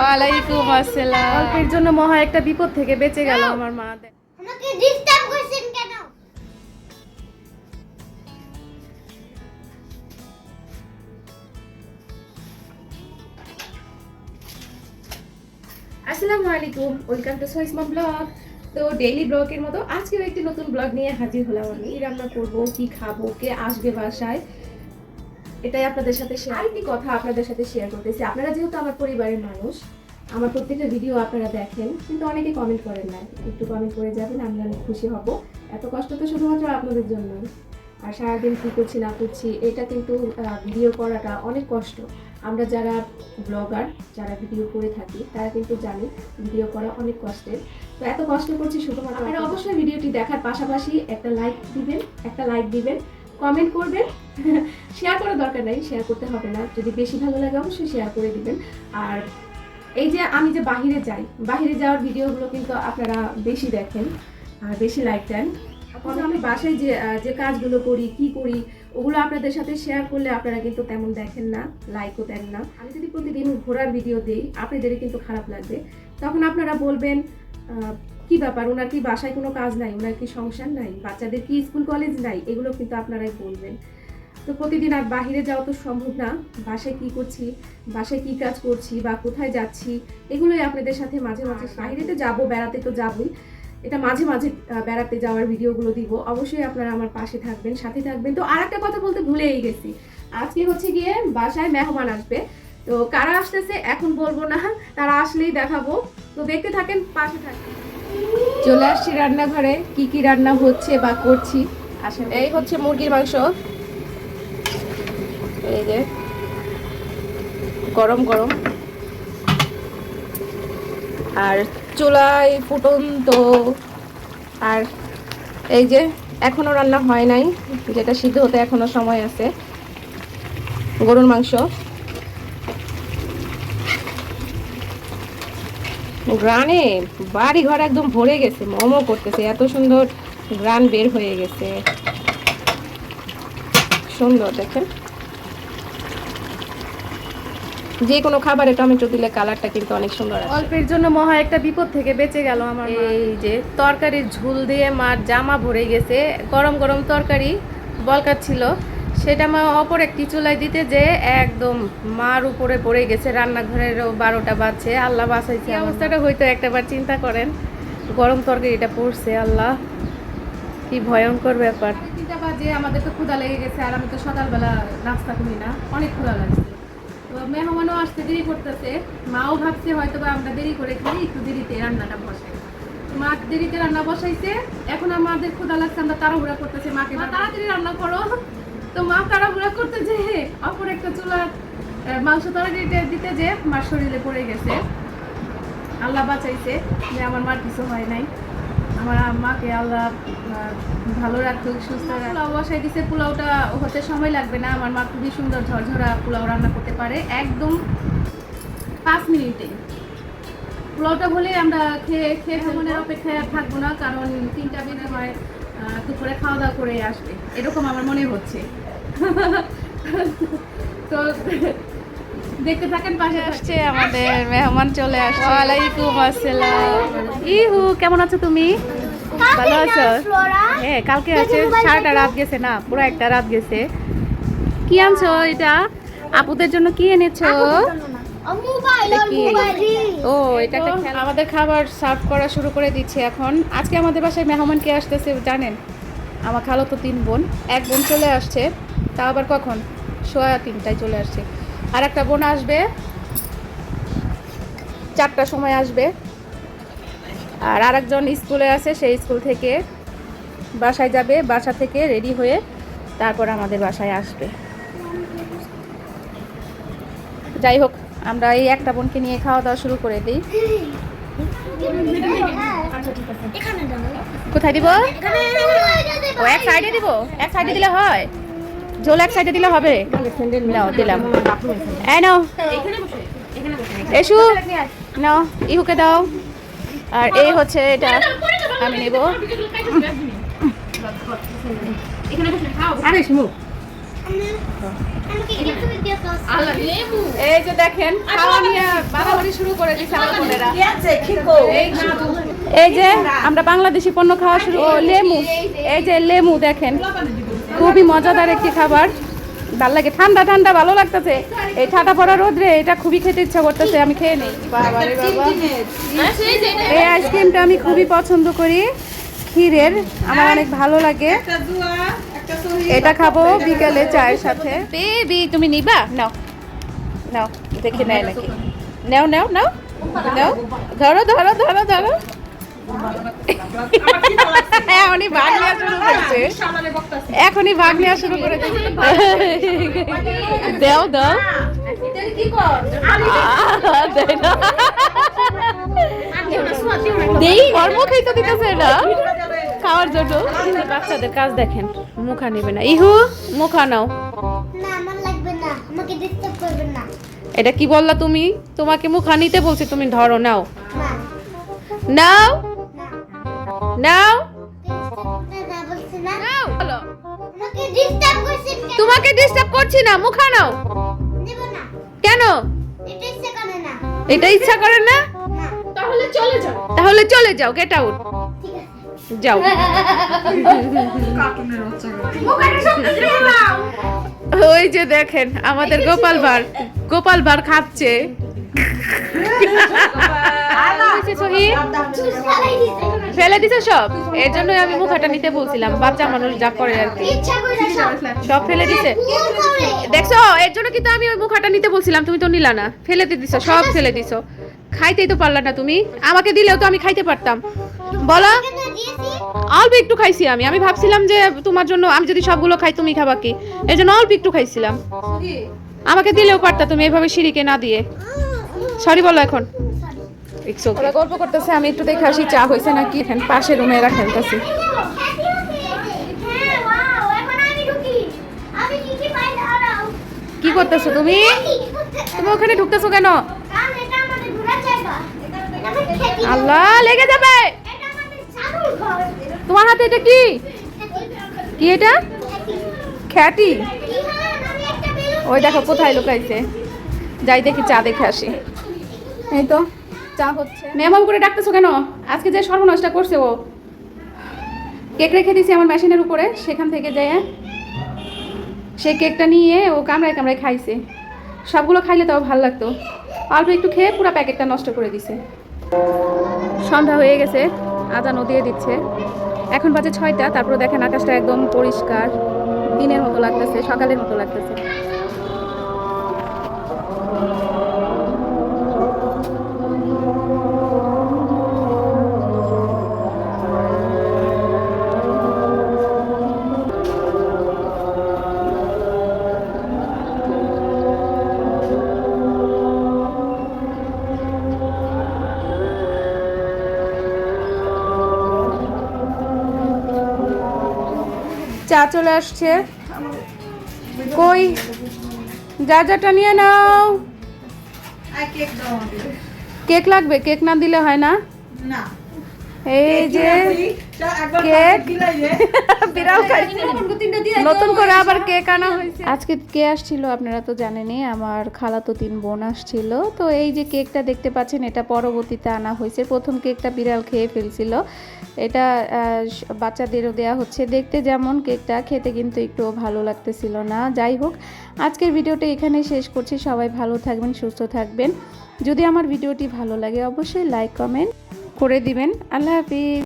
ওয়ালাইকুম আসসালাম। অল্পের জন্য মহা একটা বিপদ থেকে বেঁচে গেল আমার মা আমাকে ডিস্টার্ব করছেন কেন? আসসালামু আলাইকুম ওয়েলকাম টু সোইসমা ব্লগ। তো ডেইলি ব্লগের মতো আজকেও একটি নতুন ব্লগ নিয়ে হাজির হলাম আমি। রান্না করব কি খাব কে আসবে বাসায় এটাই আপনাদের সাথে শেয়ার আরেকটি কথা আপনাদের সাথে শেয়ার করতেছি। আপনারা যেহেতু আমার পরিবারের মানুষ আমার প্রত্যেকটা ভিডিও আপনারা দেখেন কিন্তু অনেকে কমেন্ট করেন না। একটু কমেন্ট করে যাবেন আমি অনেক খুশি হব। এত কষ্ট তো শুধুমাত্র আপনাদের জন্য। আর সারাদিন কী করছি না করছি এটা কিন্তু ভিডিও করাটা অনেক কষ্ট। আমরা যারা ব্লগার যারা ভিডিও করে থাকি তারা কিন্তু জানি ভিডিও করা অনেক কষ্টের। তো এত কষ্ট করছি শুধুমাত্র আপনারা অবশ্যই ভিডিওটি দেখার পাশাপাশি একটা লাইক দিবেন একটা লাইক দিবেন। কমেন্ট করবেন শেয়ার করার দরকার নাই শেয়ার করতে হবে না। যদি বেশি ভালো লাগে অবশ্যই শেয়ার করে দিবেন। আর এই যে আমি যে বাহিরে যাই, বাহিরে যাওয়ার ভিডিওগুলো কিন্তু আপনারা বেশি দেখেন আর বেশি লাইক দেন। অথচ আমি বাসায় যে যে কাজগুলো করি, কি করি, ওগুলো আপনাদের সাথে শেয়ার করলে আপনারা কিন্তু তেমন দেখেন না লাইকও দেন না। আমি যদি প্রতিদিন ঘোরার ভিডিও দিই, আপনাদেরই কিন্তু খারাপ লাগবে। তখন আপনারা বলবেন কি ব্যাপার? ওনার কি বাসায় কোনো কাজ নাই? ওনার কি সংসার নাই? বাচ্চাদের কি স্কুল কলেজ নাই? এগুলো কিন্তু আপনারাই বলবেন। তো প্রতিদিন আর বাইরে যাওয়া তো সম্ভব না। বাসায় কি করছি? বাসায় কি কাজ করছি? বা কোথায় যাচ্ছি? এগুলোই আপনাদের সাথে মাঝে মাঝে বাইরে তো যাব বেড়াতে তো যাবই। এটা মাঝে মাঝে বেড়াতে যাওয়ার ভিডিওগুলো দিব। অবশ্যই আপনারা আমার পাশে থাকবেন সাথে থাকবেন। তো আর একটা কথা বলতে ভুলেই গেছি। আজকে হচ্ছে গিয়ে বাসায় মেহমান আসবে। তো কারা আসতেছে এখন বলব না তারা আসলেই দেখাবো। তো দেখতে থাকেন পাশে থাকেন। চলে আসছি রান্নাঘরে, কি কি রান্না হচ্ছে বা করছি? এই হচ্ছে মুরগির মাংস। এই যে, গরম গরম। আর চুলায় ফুটন্ত। আর এই যে, এখনও রান্না হয় নাই, যেটা সিদ্ধ হতে এখনও সময় আছে। গরুর মাংস। গ্রানে বাড়ি ঘর একদম ভরে গেছে মোমো করতেছে এত সুন্দর গ্রান বের হয়ে গেছে। সুন্দর দেখেন। যে কোনো খাবারে টমেটো দিলে কালারটা কিন্তু অনেক সুন্দর অল্পের জন্য মহা একটা বিপদ থেকে বেঁচে গেল আমার এই যে তরকারির ঝুল দিয়ে মার জামা ভরে গেছে গরম গরম তরকারি বলকার ছিল সেটা মা অপর একটি চুলায় দিতে যে একদম মার উপরে পড়ে গেছে রান্নাঘরেরও বারোটা বাজছে আল্লাহ বাঁচাইছে অবস্থাটা হয়তো একটাবার চিন্তা করেন। গরম তরকারিটা পড়ছে আল্লাহ কি ভয়ঙ্কর ব্যাপার। তিনটা বাজে আমাদের তো ক্ষুধা লেগে গেছে আর আমি তো সকালবেলা নাস্তা করি না অনেক ক্ষুধা লাগছে। তো মেহমানও আসতে দেরি করতেছে মাও ভাবছে হয়তো বা আমরা দেরি করে খাই একটু দেরিতে রান্নাটা বসাই। তো মা দেরিতে রান্না বসাইছে এখন আমাদের ক্ষুধা লাগছে আমরা তাড়াহুড়া করতেছে মাকে তাড়াতাড়ি রান্না করো। তো মা তাড়াহুড়া করতে যে অপর একটা চুলার মাংস তরকারি দিতে যে মার শরীরে পড়ে গেছে। আল্লাহ বাঁচাইছে যে আমার মার কিছু হয় নাই। আমার মাকে আল্লাহ ভালো রাখুক সুস্থ পোলাও বসাই দিছে পোলাওটা হতে সময় লাগবে না। আমার মা খুবই সুন্দর ঝরঝরা পোলাও রান্না করতে পারে একদম পাঁচ মিনিটে। পোলাওটা হলে আমরা খেয়ে খেয়ে মনের অপেক্ষায় থাকব না কারণ তিনটা বেজে হয়। দুপুরে খাওয়া দাওয়া করে আসবে। এরকম আমার মনে হচ্ছে। তো দেখতে থাকেন পাশে আসছে আমাদের মেহমান চলে আসছে। ওয়ালাইকুম আসসালাম। ইহু কেমন আছো তুমি? ভালো আছো? হ্যাঁ কালকে আছে সারাটা রাত গেছে না পুরো একটা রাত গেছে। কি আনছো এটা? আপুদের জন্য কি এনেছো? ও এটা একটা আমাদের খাবার সার্ভ করা শুরু করে দিচ্ছে এখন। আজকে আমাদের বাসায় মেহমান কে আসতেছে জানেন? আমার খালো তো তিন বোন। এক বোন চলে আসছে তা আবার কখন? সোয়া তিনটায় চলে আসছে। আর একটা বোন আসবে চারটার সময় আসবে। আর আরেকজন স্কুলে আছে সেই স্কুল থেকে বাসায় যাবে বাসা থেকে রেডি হয়ে তারপর আমাদের বাসায় আসবে। যাই হোক আমরা এই একটা বোনকে নিয়ে খাওয়া দাওয়া শুরু করে দিই। কোথায় দিব? ও এক সাইডে দিব? এক সাইডে দিলে হয়। ঝোল এক সাইডে দিলে হবে। নাও দিলাম। এই নাও। এসু। নাও ইহুকে দাও। আর এই হচ্ছে এটা আমি নেব। আমাকে এই যে দেখেন খাওয়া নিয়ে বাড়াবাড়ি শুরু করে দিচ্ছে আমার বোনেরা। এই যে আমরা বাংলাদেশি পণ্য খাওয়া শুরু ও লেমু। এই যে লেমু দেখেন খুবই মজাদার একটি খাবার। ভালো লাগে ঠান্ডা ঠান্ডা ভালো লাগতেছে। এই ঠান্ডা পড়া রোদ্রে এটা খুবই খেতে ইচ্ছা করতেছে আমি খেয়ে নিই। বাবা। এই আইসক্রিমটা আমি খুবই পছন্দ করি ক্ষীরের। আমার অনেক ভালো লাগে। এটা খাব বিকালে চায়ের সাথে। বেবি তুমি নিবা? নাও। নাও, দেখে নেয় নাকি। নাও নাও নাও। নাও। ধরো ধরো ধরো ধরো। এখনই ভাগ নেওয়া শুরু করছে। এখনই ভাগ নেওয়া শুরু দাও দাও। দেই ওর মুখেই তো দিতেছে না খাওয়ার জন্য বাচ্চাদের কাজ দেখেন মুখা নেবে না। ইহু মুখা নাও। না আমার লাগবে না আমাকে ডিস্টার্ব করবেন না। এটা কি বললা তুমি? তোমাকে মুখা নিতে বলছি তুমি ধরো নাও। নাও। নাও। তোমাকে ডিস্টার্ব করছি না মুখা নাও। কেন? এটা ইচ্ছে করে না। এটা ইচ্ছা করে না? না। তাহলে চলে যাও। তাহলে চলে যাও গেট আউট যাও। ওই যে দেখেন আমাদের গোপাল ভার গোপাল ভার খাচ্ছে। ফেলে দিছে সব। এর জন্যই আমি মুখাটা নিতে বলছিলাম। বাচ্চা মানুষ যা করে আর কি। সব ফেলে দিছে। দেখছ এর জন্য কিন্তু আমি ওই মুখাটা নিতে বলছিলাম তুমি তো নিলা না। ফেলে দিয়ে দিছো সব ফেলে দিছো। খাইতেই তো পারলা না তুমি। আমাকে দিলেও তো আমি খাইতে পারতাম। বলো অল্প একটু খাইছি আমি। আমি ভাবছিলাম যে তোমার জন্য আমি যদি সবগুলো খাই তুমি খাবা কি? এই জন্য অল্প একটু খাইছিলাম। আমাকে দিলেও পারতা তুমি এভাবে সিঁড়িকে না দিয়ে। সরি বলো এখন। ওরা গল্প করতেছে আমি একটু দেখে আসি চা হয়েছে নাকি? এখানে পাশে রুমে এরা খেলতেছে। হ্যাঁ ওয়াও এখন আমি ঢুকি আমি কি কি পাই দাঁড়াও কি করতেছো তুমি? তুমি ওখানে ঢুকতেছো কেন? আল্লাহ লেগে যাবে এটা আমাদের ছাগল ঘর তোমার হাতে এটা কি? কি এটা? বেলুন ওই দেখো, কোথায় লুকাইছে? যাই দেখি, চা দেখে আসি। এই তো, চা হচ্ছে। মেমাম করে ডাকতেছো কেন? আজকে যে সর্বনাশটা করছে ও। কেক রেখে দিছি আমার মেশিনের উপরে, সেখান থেকে যেয়ে সে কেকটা নিয়ে ও কামড়ায় কামড়ায় খাইছে। সবগুলো খাইলে তাও ভালো লাগতো। অল্প একটু খেয়ে পুরো প্যাকেটটা নষ্ট করে দিছে। সন্ধ্যা হয়ে গেছে। আজানও দিয়ে দিচ্ছে। এখন বাজে ছয়টা তারপর দেখেন আকাশটা একদম পরিষ্কার। দিনের মতো লাগতেছে, সকালের মতো লাগতেছে। চা চলে আসছে। কই? যা যাটা নিয়ে নাও। কেক লাগবে? কেক না দিলে হয় না? না। এই যে কেক। বিড়াল নতুন করে আবার কেক আনা হয়েছে। আজকে কে আসছিল আপনারা তো জানেনই আমার খালাতো তিন বোন আসছিল। তো এই যে কেকটা দেখতে পাচ্ছেন এটা পরবর্তীতে আনা হয়েছে। প্রথম কেকটা বিড়াল খেয়ে ফেলছিল। এটা বাচ্চাদেরও দেয়া হচ্ছে। দেখতে যেমন কেকটা খেতে কিন্তু একটু ভালো লাগতেছিল না। যাই হোক আজকের ভিডিওটা এখানে শেষ করছি। সবাই ভালো থাকবেন সুস্থ থাকবেন। যদি আমার ভিডিওটি ভালো লাগে অবশ্যই লাইক কমেন্ট করে দিবেন। আল্লাহ হাফিজ।